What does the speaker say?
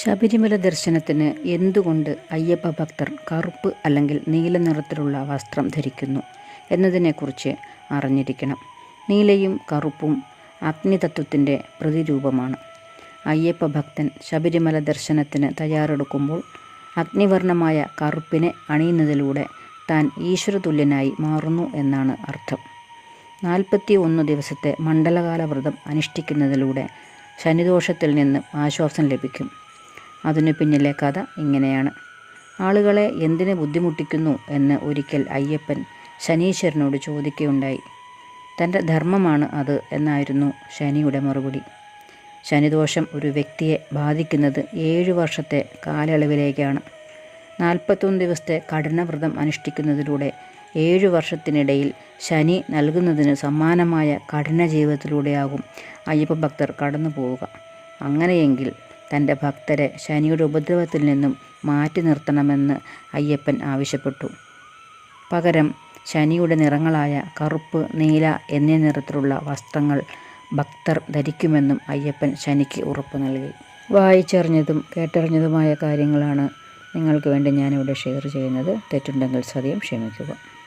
ശബരിമല ദർശനത്തിന് എന്തുകൊണ്ട് അയ്യപ്പ ഭക്തർ കറുപ്പ് അല്ലെങ്കിൽ നീല നിറത്തിലുള്ള വസ്ത്രം ധരിക്കുന്നു എന്നതിനെക്കുറിച്ച് അറിഞ്ഞിരിക്കണം. നീലയും കറുപ്പും അഗ്നിതത്വത്തിന്റെ പ്രതിരൂപമാണ്. അയ്യപ്പ ഭക്തൻ ശബരിമല ദർശനത്തിന് തയ്യാറെടുക്കുമ്പോൾ അഗ്നിവർണമായ കറുപ്പിനെ അണിയുന്നതിലൂടെ താൻ ഈശ്വരതുല്യനായി മാറുന്നു എന്നാണ് അർത്ഥം. നാൽപ്പത്തി ഒന്ന് ദിവസത്തെ മണ്ഡലകാല വ്രതം അനുഷ്ഠിക്കുന്നതിലൂടെ ശനിദോഷത്തിൽ നിന്ന് ആശ്വാസം ലഭിക്കും. അതിനു പിന്നിലെ കഥ ഇങ്ങനെയാണ്. ആളുകളെ എന്തിനു ബുദ്ധിമുട്ടിക്കുന്നു എന്ന് ഒരിക്കൽ അയ്യപ്പൻ ശനീശ്വരനോട് ചോദിക്കുകയുണ്ടായി. തന്റെ ധർമ്മമാണ് അത് എന്നായിരുന്നു ശനിയുടെ മറുപടി. ശനിദോഷം ഒരു വ്യക്തിയെ ബാധിക്കുന്നത് ഏഴു വർഷത്തെ കാലയളവിലേക്കാണ്. നാൽപ്പത്തൊന്ന് ദിവസത്തെ കഠിനവ്രതം അനുഷ്ഠിക്കുന്നതിലൂടെ ഏഴു വർഷത്തിനിടയിൽ ശനി നൽകുന്നതിന് സമാനമായ കഠിന ജീവിതത്തിലൂടെയാകും അയ്യപ്പ ഭക്തർ കടന്നു പോവുക. അങ്ങനെയെങ്കിൽ തന്റെ ഭക്തരെ ശനിയുടെ ഉപദ്രവത്തിൽ നിന്നും മാറ്റി നിർത്തണമെന്ന് അയ്യപ്പൻ ആവശ്യപ്പെട്ടു. പകരം ശനിയുടെ നിറങ്ങളായ കറുപ്പ് നീല എന്നീ നിറത്തിലുള്ള വസ്ത്രങ്ങൾ ഭക്തർ ധരിക്കുമെന്നും അയ്യപ്പൻ ശനിക്ക് ഉറപ്പ് നൽകി. വായിച്ചറിഞ്ഞതും കേട്ടറിഞ്ഞതുമായ കാര്യങ്ങളാണ് നിങ്ങൾക്ക് വേണ്ടി ഞാനിവിടെ ഷെയർ ചെയ്യുന്നത്. തെറ്റുണ്ടെങ്കിൽ സദ്യം ക്ഷമിക്കുക.